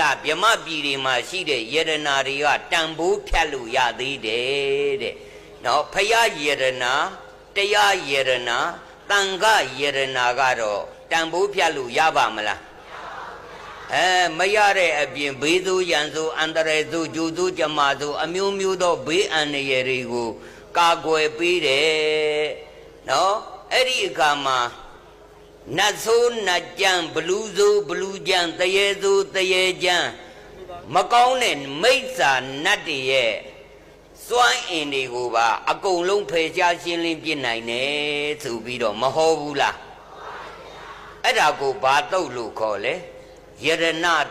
လာဗြဟ္မပြည်တွေမှာရှိတဲ့ယရနာတွေကတန်ဖိုးဖြတ်လို့ရသေးတယ်တဲ့နော်ဖရာယရနာတရားယရနာတန်ခယရနာကတော့တန်ဖိုးဖြတ်လို့ရပါမလားအဲမရတဲ့အပြင်ဘေးသူရန်သူအန္တရာယ်သူဂျူသူကြမာသူအမျိုးမျိုးသောဘေးအန္တရာယ်တွေကိုကာကွယ်ပေးတယ်နော်အဲ့ဒီအခါမှာ နတ်ဆိုးနတ်ကြံဘလူးဆိုးဘလူးကြံတရေဆိုးတရေကြံမကောင်းတဲ့မိစ္ဆာနတ်တွေရဲ့စွမ်းအင်တွေကိုပါအကုန်လုံးဖယ်ရှားရှင်းလင်းပြစ်နိုင်တယ်ဆိုပြီးတော့မဟုတ်ဘူးလားအဲ့ဒါကိုဘာတုတ်လို့ခေါ်လဲယရဏ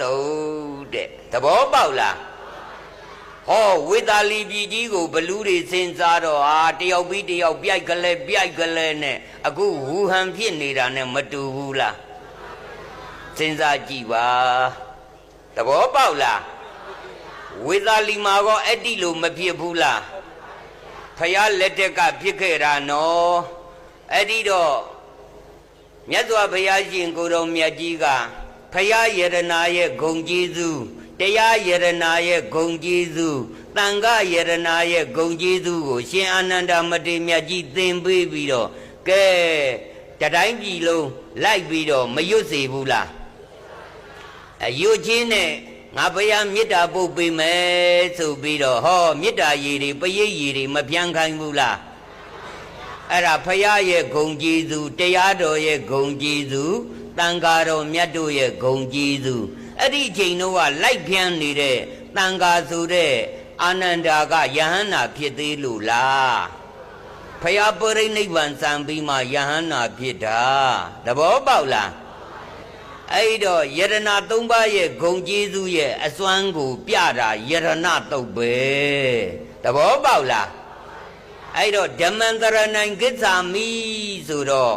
တုတ်တဲ့သဘောပေါက်လား ဟောဝေသာလီပြည်ကြီးကိုဘလူးတွေစဉ်းစားတော့ဟာတယောက်ပြီးတယောက်ပြိုက်ကလေးပြိုက်ကလေးနဲ့အခုဝူဟန်ဖြစ်နေတာနဲ့မတူဘူးလားစဉ်းစားကြည့်ပါသဘောပေါက်လားဝေသာလီမှာကောအဲ့ဒီလိုမဖြစ်ဘူးလားဖယားလက်ထက်ကဖြစ်ခဲ့တာနော်အဲ့ဒီတော့မြတ်စွာဘုရားရှင်ကိုယ်တော်မြတ်ကြီးက ဖယားယရနာရဲ့ဂုံကျေးဇူးတရားယရနာရဲ့ဂုံကျေးဇူးတန်ခယရနာရဲ့ဂုံကျေးဇူးကို ရှင်အာနန္ဒမတေမြတ်ကြီးသင်ပေးပြီးတော့ကဲတတိုင်းပြည်လုံးလိုက်ပြီးတော့မရွတ်စေဘူးလားအယုတ်ချင်းနဲ့ငါဘုရားမေတ္တာပုတ်ပေးမယ်ဆိုပြီးတော့ဟောမေတ္တာရည်တွေပရိတ်ရည်တွေမပြန်ခိုင်းဘူးလားအဲ့ဒါဖရာရဲ့ဂုံကျေးဇူးတရားတော်ရဲ့ဂုံကျေးဇူး တန်ဃာတော်မြတ်တို့ရဲ့ဂုံကျေးဇူးအဲ့ဒီချိန်တော့ကလိုက်ဖြန်းနေတဲ့တန်ဃာဆိုတဲ့အာနန္ဒာကယဟန္တာဖြစ်သေးလို့လားဖရာပရိနိဗ္ဗာန်စံပြီးမှယဟန္တာဖြစ်တာသဘောပေါက်လားအဲ့တော့ယရဏသုံးပါးရဲ့ဂုံကျေးဇူးရဲ့အစွမ်းကို ပြတာယရဏတုတ်ပဲသဘောပေါက်လားအဲ့တော့ဓမ္မန္တရဏံကိစ္ဆာမိဆိုတော့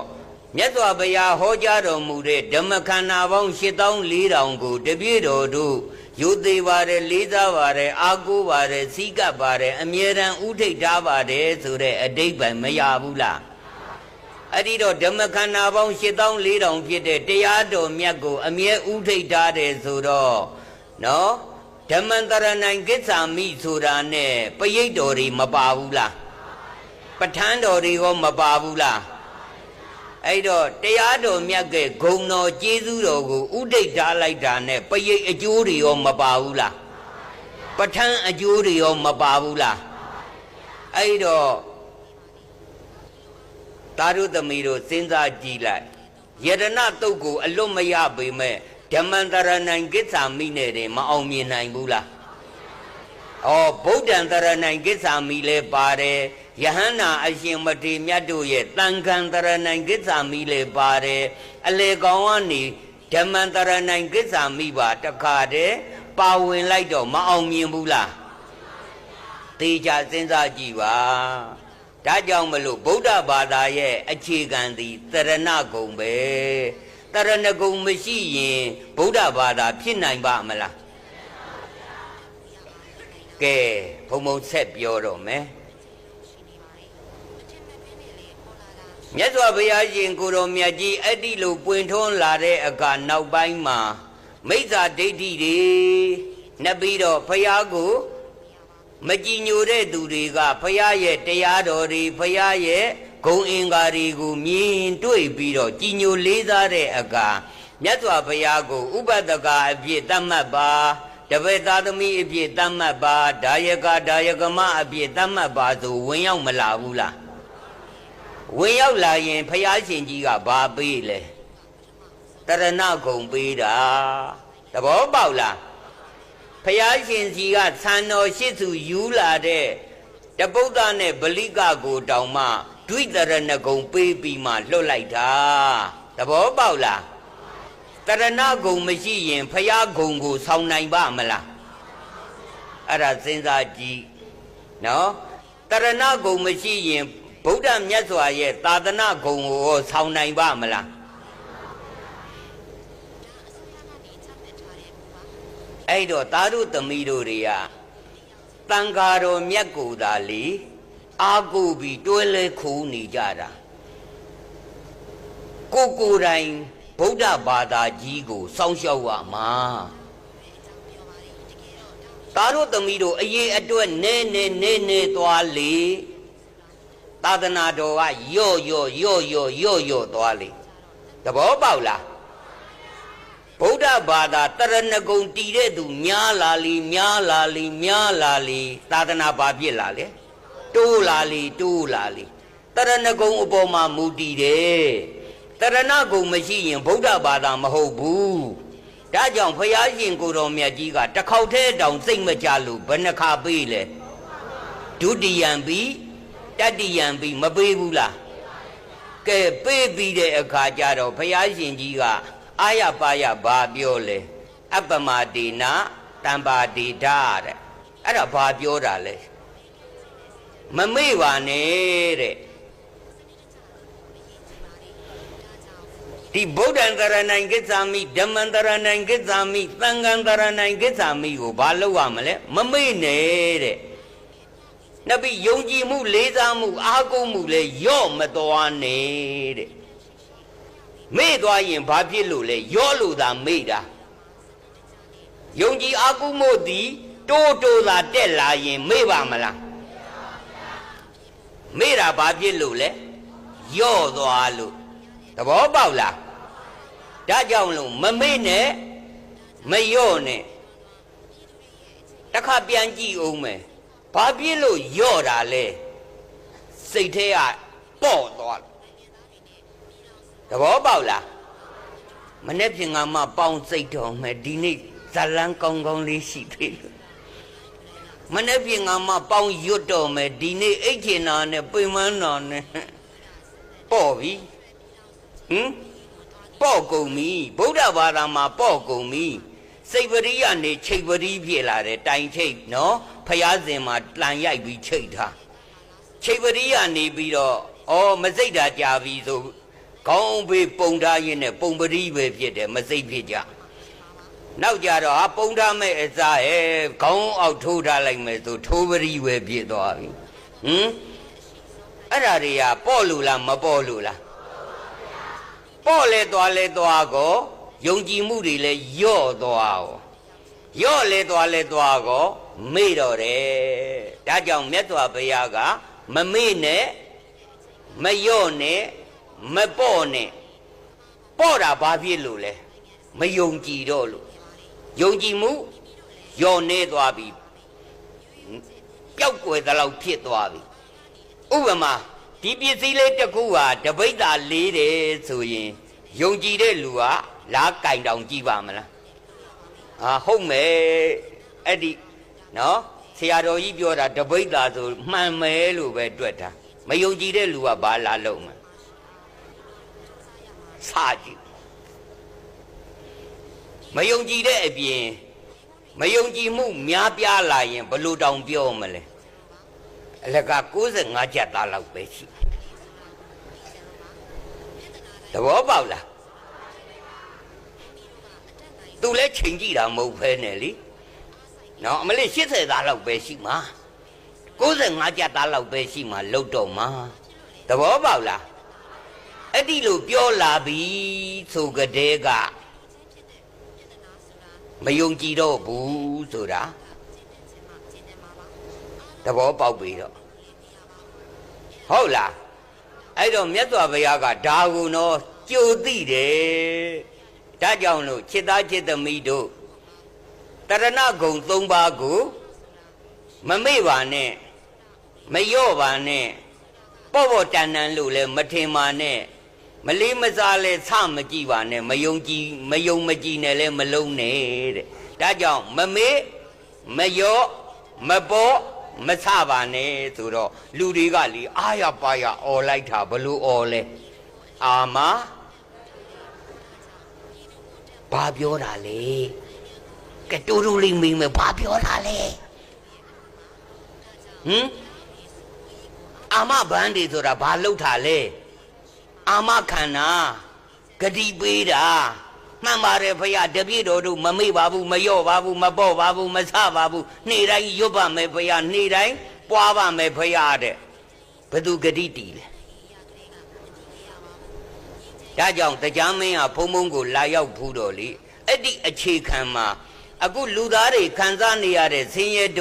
မြတ်စွာဘုရားဟောကြားတော်မူတဲ့ဓမ္မခန္ဓာပေါင်း8400ကိုတပြည့်တော်တို့ယူသေးပါတယ်လေးစားပါတယ်အာကိုပါတယ်စီကပ်ပါတယ်အမြဲတမ်းဥထိတ်ထားပါတယ်ဆိုတဲ့အတိတ်ပဲမရဘူးလားအဲ့ဒီတော့ဓမ္မခန္ဓာပေါင်း8400ဖြစ်တဲ့တရားတော်မြတ်ကို အမြဲဥထိတ်ထားတယ်ဆိုတော့နော်ဓမ္မန္တရဏံကိစ္ဆာမိဆိုတာနဲ့ပရိတ်တော်တွေမပါဘူးလားပဋ္ဌာန်းတော်တွေရောမပါဘူးလား အဲ့တော့တရားတော်မြတ်ကဂုံတော်ကျေးဇူးတော်ကိုဥဒိတ်ထားလိုက်တာနဲ့ပရိတ်အကျိုးတွေရောမပါဘူးလားပဋ္ဌာန်းအကျိုးတွေရောမပါဘူးလားအဲ့တော့သာရုသမီးတို့စဉ်းစားကြည့်လိုက်ယရဏတုတ်ကိုအလွတ်မရပေမဲ့ဓမ္မန္တရဏံကိစ္ဆာမိနဲ့တင်မအောင်မြင်နိုင်ဘူးလား ဩဗုဒ္ဓံတရဏံကိစ္ဆာမိလဲပါတယ်ယဟန္တာအရှင်မထေမြတ်တို့ရဲ့တန်ခံတရဏံကိစ္ဆာမိလဲပါတယ်အလေကောင်ကနေဓမ္မန္တရဏံကိစ္ဆာမိပါတခါတည်းပါဝင်လိုက်တော့မအောင်မြင်ဘူးလားသေချာစဉ်းစားကြည့်ပါဒါကြောင့်မလို့ဗုဒ္ဓဘာသာရဲ့အခြေခံသည်တရဏဂုံပဲတရဏဂုံမရှိရင်ဗုဒ္ဓဘာသာဖြစ်နိုင်ပါမလား ကဲဘုံဘုံဆက်ပြောတော့မယ်မြတ်စွာဘုရားရှင်ကိုတော်မြတ်ကြီးအဲ့ဒီလိုပွင့်ထွန်းလာတဲ့အခါနောက်ပိုင်းမှာမိစ္ဆာဒိဋ္ဌိတွေနှပ်ပြီးတော့ဘုရားကိုမကြည်ညိုတဲ့သူတွေကဘုရားရဲ့တရားတော်တွေဘုရားရဲ့ဂုံအင်္ဂါတွေကိုမြင်တွေ့ပြီးတော့ကြည်ညိုလေးစားတဲ့အခါမြတ်စွာဘုရားကို ဥပဒကအဖြစ်တတ်မှတ်ပါ တပည့်သားသမီးအဖြစ်တတ်မှတ်ပါဒါယကဒါယကမအဖြစ်တတ်မှတ်ပါဆိုဝင်ရောက်မလာဘူးလားဝင်ရောက်လာရင်ဖယားရှင်ကြီးကဘာပေးလဲတရဏဂုံပေးတာသဘောပေါက်လားဖယားရှင်ကြီးကသံတော်ရှိသူယူလာတဲ့တပုဒ္ဒနဲ့ဗလိကကိုတောင်မှဒွိတရဏဂုံပေးပြီးမှလွတ်လိုက်တာသဘောပေါက်လား တရဏဂုံမရှိရင်ဖယားဂုံကိုဆောင်းနိုင်ပါမလားအဲ့ဒါစဉ်းစားကြည့်နော်တရဏဂုံမရှိရင်ဗုဒ္ဓမြတ်စွာရဲ့သာသနာဂုံကိုဆောင်းနိုင်ပါမလားအဲ့တော့သာဓုသမီးတို့တွေကတန်ဃာတော်မြတ်ကိုသာလေအာကိုပြီးတွဲလဲခိုးနေကြတာကိုကိုယ်တိုင် ဗုဒ္ဓဘာသာကြီးကိုစောင့်ရှောက်ရမှာသားတို့သမီးတို့အရေးအတွက်နဲနဲနဲနဲသွားလေသာသနာတော်ကယော့ယော့ယော့ယော့ယော့ယော့သွားလေသဘောပေါက်လားဗုဒ္ဓဘာသာတရဏဂုံတည်တဲ့သူများလာလီများလာလီများလာလီသာသနာဘာဖြစ်လာလဲတိုးလာလီတိုးလာလီတရဏဂုံအပေါ်မှာမူတည်တယ် တရဏဂုံမရှိရင်ဗုဒ္ဓဘာသာမဟုတ်ဘူးဒါကြောင့်ဖယားရှင်ကိုတော်မြတ်ကြီးကတစ်ခေါက်တည်းတောင်စိတ်မကြလို့ဘယ်နှခါပေးလဲဒုတိယံပြီးတတိယံပြီးမပေးဘူးလားကဲပေးပြီးတဲ့အခါကျတော့ဖယားရှင်ကြီးကအာရပါရဘာပြောလဲအပ္ပမဒေနာတံပါဒေတာတဲ့အဲ့ဒါဘာပြောတာလဲမမေ့ပါနဲ့တဲ့ ဒီဗုဒ္ဓံတရဏံကိစ္ဆာမိဓမ္မံတရဏံကိစ္ဆာမိသံဃံတရဏံကိစ္ဆာမိကိုဘာလုပ်ရမလဲမမေ့နဲ့တဲ့နှစ်ပြီးယုံကြည်မှုလေးစားမှုအားကိုးမှုလဲယော့မသွားနဲ့တဲ့မေ့သွားရင်ဘာဖြစ်လို့လဲယော့လို့သာမေ့တာယုံကြည်အားကိုးမှုသည်တိုးတိုးသာတက်လာရင်မေ့ပါမလားမေ့တာဘာဖြစ်လို့လဲယော့သွားလို့ သဘောပေါက်လားဒါကြောင့်လို့မမေ့နဲ့မယော့နဲ့တစ်ခါပြန်ကြည့်အောင်မယ်ဘာဖြစ်လို့ယော့တာလဲစိတ်ထဲကပေါ့သွားတယ်သဘောပေါက်လားမနေ့ပြင်ကမှပေါင်းစိတ်တော်မယ်ဒီနေ့ဇလန်းကောင်းကောင်းလေးရှိသေးတယ်မနေ့ပြင်ကမှပေါင်းရွတ်တော်မယ်ဒီနေ့အိတ်ချင်တာနဲ့ပိမန်းတော်နဲ့ပေါ့ပြီ ဟင်ပေါ့ကုန်ပြီဗုဒ္ဓဘာသာမှာပေါ့ကုန်ပြီစိတ်ပရိယနေချိတ်ပရိဖြစ်လာတယ်တိုင်ချိတ်နော်ဖျားစင်မှာတန်ရိုက်ပြီးချိတ်ထားချိတ်ပရိယနေပြီးတော့ဩမစိတ်တာကြာပြီဆိုကောင်းဘေးပုံထားရင်းနဲ့ပုံပရိပဲဖြစ်တယ်မစိတ်ဖြစ်ကြနောက်ကြတော့ဟာပုံထားမဲ့အစားဟဲ့ခေါင်းအောက်ထိုးထားလိုက်မယ်ဆိုထိုးပရိပဲဖြစ်သွားပြီဟင်အဲ့ဓာတွေကပေါ့လို့လားမပေါ့လို့လား ပေါ့လဲသွားလဲသွားကောယုံကြည်မှုတွေလဲယော့သွားကောယော့လဲသွားလဲသွားကောမေ့တော့တယ်ဒါကြောင့်မြတ်စွာဘုရားကမမေ့နဲ့မယော့နဲ့မပေါ့နဲ့ပေါ့တာဘာဖြစ်လို့လဲမယုံကြည်တော့လို့ယုံကြည်မှုယော့နေသွားပြီပျောက်ကွယ်သလောက်ဖြစ်သွားပြီဥပမာ ဒီပစ္စည်းလေးတစ်ခုဟာတပိတ်တာလေးတယ်ဆိုရင်ယုံကြည်တဲ့လူကလားကင်တောင်ကြည့်ပါမလားဟာဟုတ်မယ်အဲ့ဒီနော်ဆရာတော်ကြီးပြောတာတပိတ်တာဆိုမှန်မယ်လို့ပဲတွေ့တာမယုံကြည်တဲ့လူကဘာလာလုံးမလဲစာကြည့်မယုံကြည်တဲ့အပြင်မယုံကြည်မှုများပြားလာရင်ဘလို့တောင်ပြောမလဲ အလက65ကျပ်သားလောက်ပဲရှိသဘောပေါက်လားသူလဲချိန်ကြည့်တာမဟုတ်ဖဲနဲ့လीနော်အမလေး80သားလောက်ပဲရှိမှာ65ကျပ်သားလောက်ပဲရှိမှာလုတ်တော့မှာသဘောပေါက်လားအဲ့ဒီလိုပြောလာပြီဆိုကြတဲ့ကမယုံကြည်တော့ဘူးဆိုတာ သဘောပေါက်ပြီတော့ဟုတ်လားအဲ့တော့မြတ်စွာဘုရားကဒါကုံတော့ကြိုသိတယ်ဒါကြောင့်လို့ခြေသားခြေသမီးတို့တရဏဂုံ၃ပါးကိုမမေ့ပါနဲ့မလျော့ပါနဲ့ပေါ့ပေါ့တန်တန်လို့လဲမထင်ပါနဲ့မလေးမစားလဲဆမကြည့်ပါနဲ့မယုံကြည်မယုံမကြည်နဲ့လဲမလုံးနဲ့တဲ့ဒါကြောင့်မမေ့မလျော့မပေါ့ မဆပါနဲ့ဆိုတော့လူတွေကလေအာရပါရអော်လိုက်တာဘလို့អော်လဲအာမဘာပြောတာလဲကတူတူလေးမိမဘာပြောတာလဲဟမ်အာမဘန်းတွေဆိုတာဘာလှုပ်တာလဲအာမခန္ဓာဂတိပေးတာ မှန်ပါတယ်ဖရာတပြည့်တော်တို့မမေ့ပါဘူးမလျော့ပါဘူးမပေါ့ပါဘူးမဆပါဘူးနေ့တိုင်းရွတ်ပါမယ်ဖရာနေ့တိုင်းပွားပါမယ်ဖရာတဲ့ဘသူဂတိတီလဲဒါကြောင့်တရားမင်းကဘုံဘုံကိုလာရောက်ဖူးတော်လေအဲ့ဒီအခြေခံမှာအခုလူသားတွေခံစားနေရတဲ့ဆင်းရဲဒု